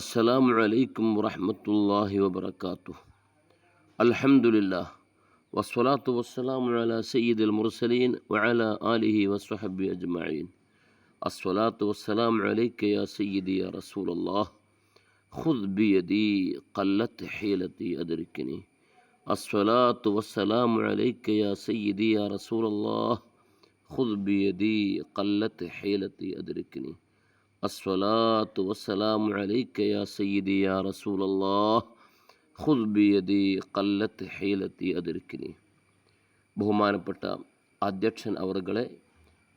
السلام عليكم ورحمة الله وبركاته. الحمد لله والصلاة والسلام على سيد المرسلين وعلى آله وصحبه أجمعين. الصلاة والسلام عليك يا سيدي يا رسول الله. خذ بيدي قلت حيلتي أدركني. الصلاة والسلام عليك يا سيدي يا رسول الله. خذ بيدي قلت حيلتي أدركني. അസ്വലാത്തു വസ്സലാമു അലൈക്ക യാ സയ്യിദി യാ റസൂലല്ലാഹ് ഖുദ് ബിയദി ഖല്ലത്ത് ഹീലത്തി അതിർക്കിനി ബഹുമാനപ്പെട്ട അധ്യക്ഷൻ അവർകളെ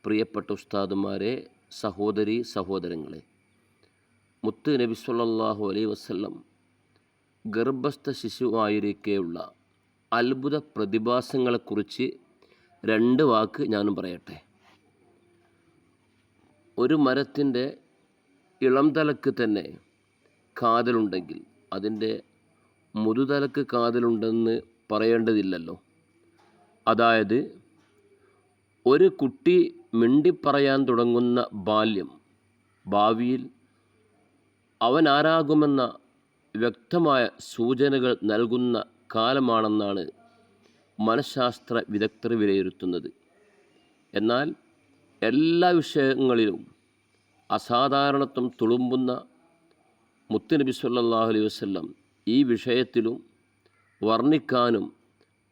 പ്രിയപ്പെട്ട ഉസ്താദുമാരെ സഹോദരി സഹോദരങ്ങളെ മുത്ത് നബി സല്ലാഹു അലൈ വസല്ലം ഗർഭസ്ഥ ശിശുവായിരിക്കെയുള്ള അത്ഭുത പ്രതിഭാസങ്ങളെക്കുറിച്ച് രണ്ട് വാക്ക് ഞാനും പറയട്ടെ. ഒരു മരത്തിന്റെ ഇളം തലക്ക് തന്നെ കാതലുണ്ടെങ്കിൽ അതിന്റെ മുതുതലക്ക് കാതലുണ്ടെന്ന് പറയേണ്ടതില്ലല്ലോ. അതായത് ഒരു കുട്ടി മിണ്ടിപ്പറയാൻ തുടങ്ങുന്ന ബാല്യം ഭാവിയിൽ അവൻ ആരാകുമെന്ന വ്യക്തമായ സൂചനകൾ നൽകുന്ന കാലമാണെന്നാണ് മനഃശാസ്ത്ര വിദഗ്ധർ വിലയിരുത്തുന്നത്. എന്നാൽ എല്ലാ വിഷയങ്ങളിലും അസാധാരണത്വം തുളുമ്പുന്ന മുത്തുനബി സല്ലാഹു അലൈഹി വസല്ലം ഈ വിഷയത്തിലും വർണിക്കാനും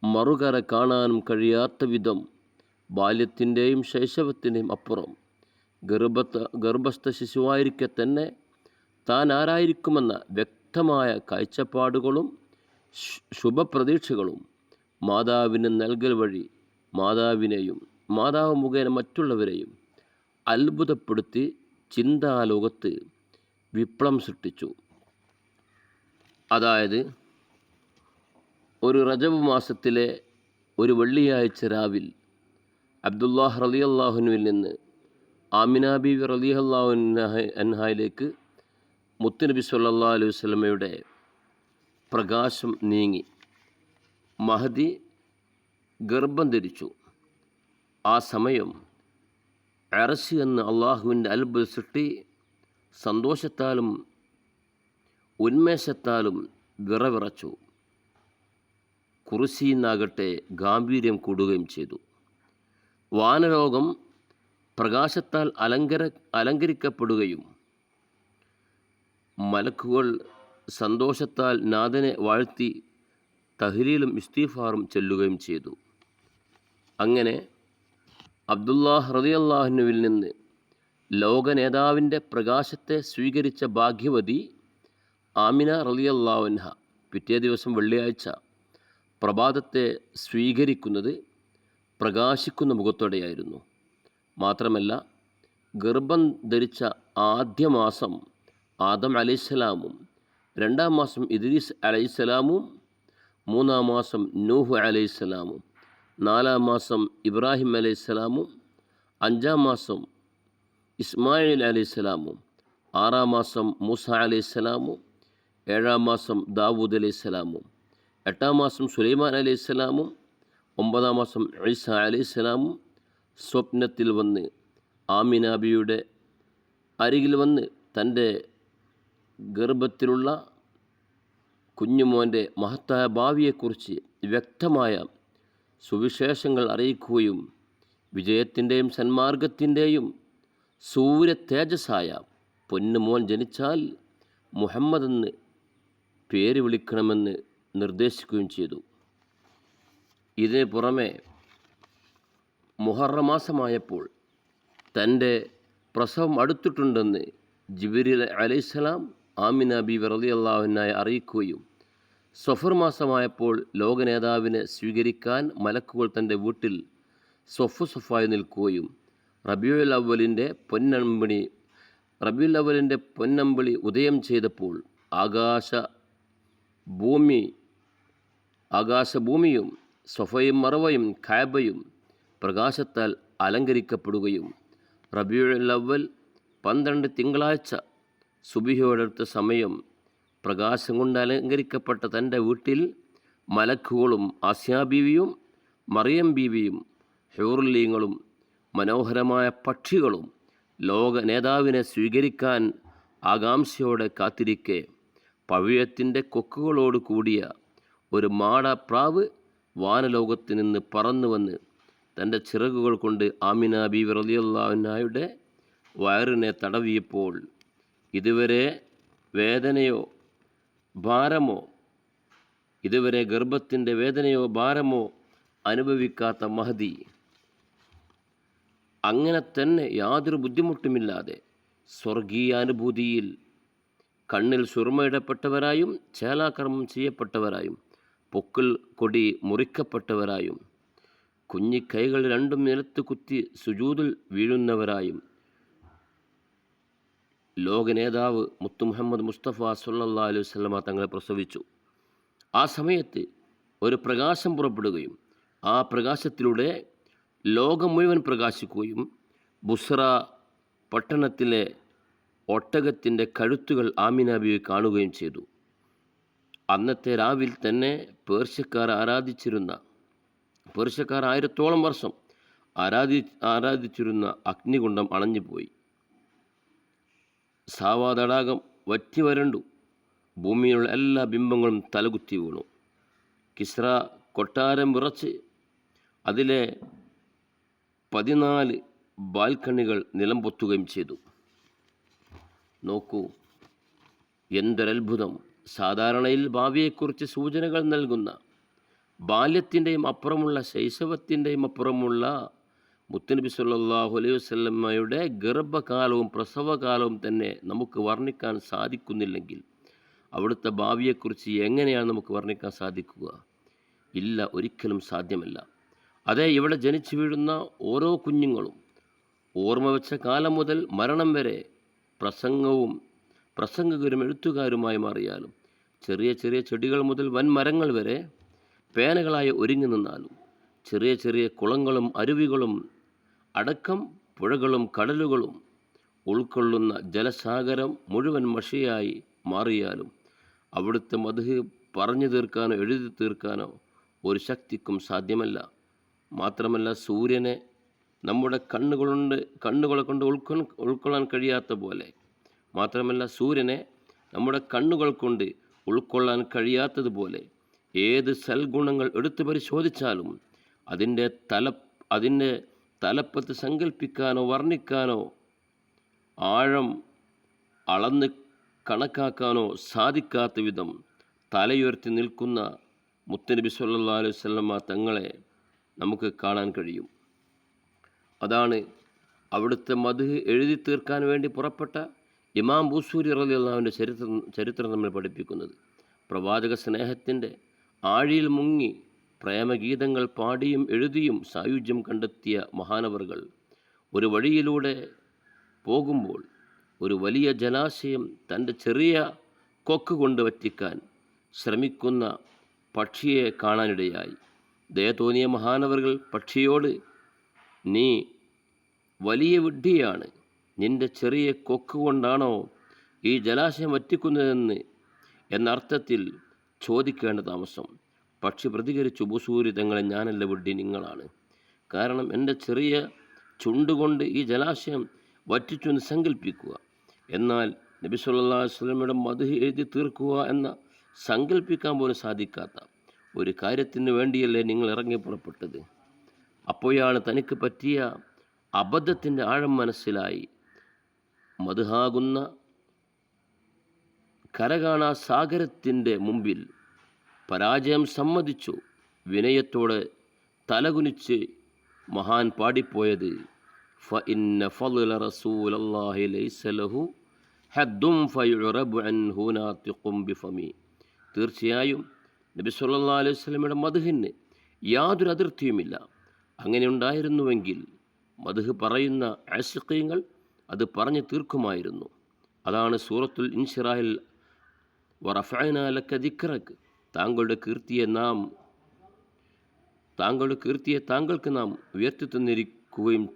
മറുകര കാണാനും കഴിയാത്ത വിധം ബാല്യത്തിന്റെയും ശൈശവത്തിന്റെയും അപ്പുറം ഗർഭത്ത ഗർഭസ്ഥ ശിശുവായിരിക്കെ തന്നെ താൻ ആരായിരിക്കുമെന്ന വ്യക്തമായ കാഴ്ചപ്പാടുകളും ശുഭപ്രതീക്ഷകളും മാതാവിന് നൽകൽ വഴി മാതാവിനെയും മാതാവ് മുഖേന മറ്റുള്ളവരെയും അത്ഭുതപ്പെടുത്തി ചിന്താലോകത്ത് വിപ്ലവം സൃഷ്ടിച്ചു. അതായത് ഒരു റജബ് മാസത്തിലെ ഒരു വെള്ളിയാഴ്ച രാവിൽ അബ്ദുല്ലാഹ് റലി അള്ളാഹുനുവിൽ നിന്ന് ആമിന ബീവി റലി അള്ളാഹു അൻഹായിലേക്ക് മുത്തുനബി സല്ലാ അലൈഹി വസ്ലമയുടെ പ്രകാശം നീങ്ങി. മഹദി ഗർഭം ധരിച്ചു. ആ സമയം അറസ് എന്ന അള്ളാഹുവിന്റെ അത്ഭുത സൃഷ്ടി സന്തോഷത്താലും ഉന്മേഷത്താലും വിറവിറച്ചു. കുറിശിന്നാകട്ടെ ഗാംഭീര്യം കൂടുകയും ചെയ്തു. വാനലോകം പ്രകാശത്താൽ അലങ്കര അലങ്കരിക്കപ്പെടുകയും മലക്കുകൾ സന്തോഷത്താൽ നാഥനെ വാഴ്ത്തി തഹ്ലീലും ഇസ്തീഫാറും ചെല്ലുകയും ചെയ്തു. അങ്ങനെ അബ്ദുല്ലാഹ് ഹൃദയല്ലാഹ്നുവിൽ നിന്ന് ലോക നേതാവിന്റെ പ്രകാശത്തെ സ്വീകരിച്ച ഭാഗ്യവതി ആമിന റലിയല്ലാവൻഹ പിറ്റേ ദിവസം വെള്ളിയാഴ്ച പ്രഭാതത്തെ സ്വീകരിക്കുന്നത് പ്രകാശിക്കുന്ന മുഖത്തോടെയായിരുന്നു. മാത്രമല്ല ഗർഭം ധരിച്ച ആദ്യ മാസം ആദം അലൈഹിസ്സലാമും രണ്ടാം മാസം ഇദ്രീസ് അലൈഹിസ്സലാമും മൂന്നാം മാസം നൂഹ് അലൈഹിസ്സലാമും നാലാം മാസം ഇബ്രാഹിം അലൈഹിസ്സലാമും അഞ്ചാം മാസം ഇസ്മായിൽ അലൈഹിസ്സലാമും ആറാം മാസം മൂസ അലൈഹിസ്സലാമും ഏഴാം മാസം ദാവൂദ് അലൈഹിസ്സലാമും എട്ടാം മാസം സുലൈമാൻ അലൈഹിസ്സലാമും ഒമ്പതാം മാസം ഈസ അലൈഹിസ്സലാമും സ്വപ്നത്തിൽ വന്ന് ആമിനാബിയുടെ അരികിൽ വന്ന് തന്റെ ഗർഭത്തിലുള്ള കുഞ്ഞുമോന്റെ മഹത്തായ ഭാവിയെക്കുറിച്ച് വ്യക്തമായ സുവിശേഷങ്ങൾ അറിയിക്കുകയും വിജയത്തിന്റെയും സന്മാർഗത്തിന്റെയും സൂര്യ തേജസ്സായ പൊന്നുമോൻ ജനിച്ചാൽ മുഹമ്മദ് എന്ന് പേര് വിളിക്കണമെന്ന് നിർദ്ദേശിക്കുകയും ചെയ്തു. ഇതിന് പുറമെ മുഹറമാസമായപ്പോൾ തന്റെ പ്രസവം അടുത്തിട്ടുണ്ടെന്ന് ജിബിരി അലൈഹിസ്സലാം ആമിന ബി അള്ളാഹുവിനായി അറിയിക്കുകയും സഫർ മാസമായപ്പോൾ ലോക നേതാവിനെ സ്വീകരിക്കാൻ മലക്കുകൾ തന്റെ വീട്ടിൽ സൊഫ് സൊഫായി നിൽക്കുകയും റബിയുൽ അവലിന്റെ പൊന്നമ്പിണി റബിയുൽ അവലിന്റെ പൊന്നമ്പിളി ഉദയം ചെയ്തപ്പോൾ ആകാശ ഭൂമി ആകാശഭൂമിയും സൊഫയും മറവയും ഖാബയും പ്രകാശത്താൽ അലങ്കരിക്കപ്പെടുകയും റബിയുൽ അവൽ പന്ത്രണ്ട് തിങ്കളാഴ്ച സുബിഹയോടടുത്ത സമയം പ്രകാശം കൊണ്ട് അലങ്കരിക്കപ്പെട്ട തന്റെ വീട്ടിൽ മലക്കുകളും ആസ്യാ ബീവിയും മറിയം ബീവിയും ഹ്യൂർലീങ്ങളും മനോഹരമായ പക്ഷികളും ലോക നേതാവിനെ സ്വീകരിക്കാൻ ആകാംക്ഷയോടെ കാത്തിരിക്കെ പവിഴത്തിന്റെ കൊക്കുകളോട് കൂടിയ ഒരു മാടപ്രാവ് വാനലോകത്ത് നിന്ന് പറന്നു വന്ന് തന്റെ ചിറകുകൾ കൊണ്ട് ആമിന ബി വിറലിയുള്ളവനായുടെ വയറിനെ തടവിയപ്പോൾ ഇതുവരെ വേദനയോ ഭാരമോ? ഇതുവരെ ഗർഭത്തിന്റെ വേദനയോ ഭാരമോ അനുഭവിക്കാത്ത മഹതി. അങ്ങനെ തന്നെ യാതൊരു ബുദ്ധിമുട്ടുമില്ലാതെ സ്വർഗീയാനുഭൂതിയിൽ കണ്ണിൽ സുർമയിടപ്പെട്ടവരായും ചേലാകർമ്മം ചെയ്യപ്പെട്ടവരായും പൊക്കിൽ കൊടി മുറിക്കപ്പെട്ടവരായും കുഞ്ഞിക്കൈകൾ രണ്ടും നിലത്ത് കുത്തി സുജൂതിൽ വീഴുന്നവരായും ലോക നേതാവ് മുത്തു മുഹമ്മദ് മുസ്തഫ സുല്ലാ അലൈഹി വസല്ലമ തങ്ങളെ പ്രസവിച്ചു. ആ സമയത്ത് ഒരു പ്രകാശം പുറപ്പെടുകയും ആ പ്രകാശത്തിലൂടെ ലോകം മുഴുവൻ പ്രകാശിക്കുകയും ബുസ്ര പട്ടണത്തിലെ ഒട്ടകത്തിന്റെ കഴുത്തുകൾ ആമിനാബിയെ കാണുകയും ചെയ്തു. അന്നത്തെ രാവിൽ തന്നെ പേർഷ്യക്കാർ ആരാധിച്ചിരുന്ന പേർഷ്യക്കാർ ആയിരത്തോളം വർഷം ആരാധി ആരാധിച്ചിരുന്ന അഗ്നികുണ്ഡം അണഞ്ഞുപോയി. സാവാ തടാകം വറ്റി വരണ്ടു. ഭൂമിയിലുള്ള എല്ലാ ബിംബങ്ങളും തലകുത്തി വീണു. കിസ്ര കൊട്ടാരം വിറച്ച് അതിലെ പതിനാല് ബാൽക്കണികൾ നിലംപൊത്തുകയും ചെയ്തു. നോക്കൂ എന്തൊരത്ഭുതം. സാധാരണയിൽ ഭാവിയെക്കുറിച്ച് സൂചനകൾ നൽകുന്ന ബാല്യത്തിന്റെയും അപ്പുറമുള്ള ശൈശവത്തിന്റെയും അപ്പുറമുള്ള മുത്തനബി സല്ലാഹു അലൈഹി വസ്ലമ്മയുടെ ഗർഭകാലവും പ്രസവകാലവും തന്നെ നമുക്ക് വർണിക്കാൻ സാധിക്കുന്നില്ലെങ്കിൽ അവിടുത്തെ ഭാവിയെക്കുറിച്ച് എങ്ങനെയാണ് നമുക്ക് വർണിക്കാൻ സാധിക്കുക? ഇല്ല ഒരിക്കലും സാധ്യമല്ല. അതേ ഇവിടെ ജനിച്ചു വീഴുന്ന ഓരോ കുഞ്ഞുങ്ങളും ഓർമ്മ വെച്ച കാലം മുതൽ മരണം വരെ പ്രസംഗവും പ്രസംഗകരും എഴുത്തുകാരുമായി മാറിയാലും ചെറിയ ചെറിയ ചെടികൾ മുതൽ വൻ മരങ്ങൾ വരെ പേനകളായി ഒരുങ്ങി നിന്നാലും ചെറിയ ചെറിയ കുളങ്ങളും അരുവികളും അടക്കം പുഴകളും കടലുകളും ഉൾക്കൊള്ളുന്ന ജലസാഗരം മുഴുവൻ മഷിയായി മാറിയാലും അവിടുത്തെ മധു പറഞ്ഞു തീർക്കാനോ എഴുതി തീർക്കാനോ ഒരു ശക്തിക്കും സാധ്യമല്ല. മാത്രമല്ല സൂര്യനെ നമ്മുടെ കണ്ണുകളുണ്ട് കണ്ണുകളെ കൊണ്ട് ഉൾക്കൊ ഉൾക്കൊള്ളാൻ കഴിയാത്ത പോലെ. മാത്രമല്ല സൂര്യനെ നമ്മുടെ കണ്ണുകൾ കൊണ്ട് ഉൾക്കൊള്ളാൻ കഴിയാത്തതുപോലെ ഏത് സൽഗുണങ്ങൾ എടുത്തു പരിശോധിച്ചാലും അതിന്റെ തല അതിന്റെ തലപ്പത്ത് സങ്കല്പിക്കാനോ വർണിക്കാനോ ആഴം അളന്ന് കണക്കാക്കാനോ സാധിക്കാത്ത വിധം തലയുയർത്തി നിൽക്കുന്ന മുത്തനബി സല്ലാ അലൈഹി വസല്ലമ തങ്ങളെ നമുക്ക് കാണാൻ കഴിയും. അതാണ് അവിടുത്തെ മധു എഴുതി തീർക്കാൻ വേണ്ടി പുറപ്പെട്ട ഇമാം ബൂസൂരി റലി അള്ളാഹുവിന്റെ ചരിത്രം ചരിത്രം നമ്മൾ പഠിപ്പിക്കുന്നത്. പ്രവാചക സ്നേഹത്തിന്റെ ആഴിയിൽ മുങ്ങി പ്രേമഗീതങ്ങൾ പാടിയും എഴുതിയും സായുജ്യം കണ്ടെത്തിയ മഹാനവറുകൾ ഒരു വഴിയിലൂടെ പോകുമ്പോൾ ഒരു വലിയ ജലാശയം തന്റെ ചെറിയ കൊക്ക് കൊണ്ട് വറ്റിക്കാൻ ശ്രമിക്കുന്ന പക്ഷിയെ കാണാനിടയായി. ദയ തോന്നിയ മഹാനവറുകൾ പക്ഷിയോട് നീ വലിയ വിഡ്ഢിയാണ്. നിന്റെ ചെറിയ കൊക്ക് കൊണ്ടാണോ ഈ ജലാശയം വറ്റിക്കുന്നതെന്ന്? എന്നർത്ഥത്തിൽ ചോദിക്കേണ്ട താമസം. പക്ഷി പ്രതികരിച്ചു ബുസൂരി തങ്ങളെ ഞാനല്ല വിഡ്ഢി നിങ്ങളാണ്. കാരണം എന്റെ ചെറിയ ചുണ്ടുകൊണ്ട് ഈ ജലാശയം വറ്റിച്ചു എന്ന് സങ്കല്പിക്കുക എന്നാൽ നബി സല്ലാ വസ്ലമയുടെ മധു എഴുതി തീർക്കുക എന്ന സങ്കല്പിക്കാൻ പോലും സാധിക്കാത്ത ഒരു കാര്യത്തിന് വേണ്ടിയല്ലേ നിങ്ങൾ ഇറങ്ങി പുറപ്പെട്ടത്. അപ്പോഴാണ് തനിക്ക് പറ്റിയ അബദ്ധത്തിന്റെ ആഴം മനസ്സിലായി. മധുഹാകുന്ന കരകാണാ സാഗരത്തിന്റെ മുമ്പിൽ പരാജയം സമ്മതിച്ചു. വിനയത്തോടെ തലകുനിച്ച് മഹാൻ പാടിപ്പോയത് ഫ ഇന്ന ഫضل തീർച്ചയായും നബി സല്ലല്ലാഹു അലൈഹി വസല്ലമയുടെ മധുഹിന് യാതൊരു അതിർത്തിയുമില്ല. അങ്ങനെ ഉണ്ടായിരുന്നുവെങ്കിൽ മധുഹ് പറയുന്ന ആശിക്കീങ്ങൾ അത് പറഞ്ഞു തീർക്കുമായിരുന്നു. അതാണ് സൂറത്തുൽ ഇൻഷിറാഹിൽ വറഫനാലക്ക താങ്കളുടെ കീർത്തിയെ നാം താങ്കളുടെ കീർത്തിയെ താങ്കൾക്ക് നാം ഉയർത്തി തന്നിരിക്കുകയും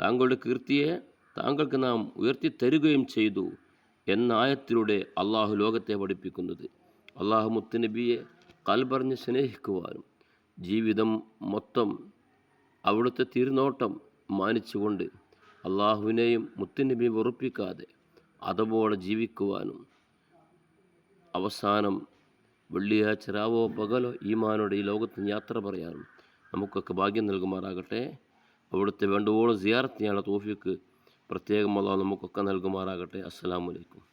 താങ്കളുടെ കീർത്തിയെ താങ്കൾക്ക് നാം ഉയർത്തി തരുകയും ചെയ്തു എന്ന ആയത്തിലൂടെ അള്ളാഹു ലോകത്തെ പഠിപ്പിക്കുന്നത്. അള്ളാഹു മുത്തുനബിയെ കൽപറഞ്ഞ് സ്നേഹിക്കുവാനും ജീവിതം മൊത്തം അവിടുത്തെ തിരുനോട്ടം മാനിച്ചുകൊണ്ട് അള്ളാഹുവിനെയും മുത്തുനബിയെ വെറുപ്പിക്കാതെ അതുപോലെ ജീവിക്കുവാനും അവസാനം വെള്ളിയാഴ്ച രാവോ പകലോ ഈമാനോട് ഈ ലോകത്ത് യാത്ര പറയാനും നമുക്കൊക്കെ ഭാഗ്യം നൽകുമാറാകട്ടെ. അവിടുത്തെ വേണ്ടുവോളം ചെയ്യാനുള്ള തോഫിക്ക് പ്രത്യേകം അള്ളാഹ് നമുക്കൊക്കെ നൽകുമാറാകട്ടെ. അസ്സാം അലൈക്കും.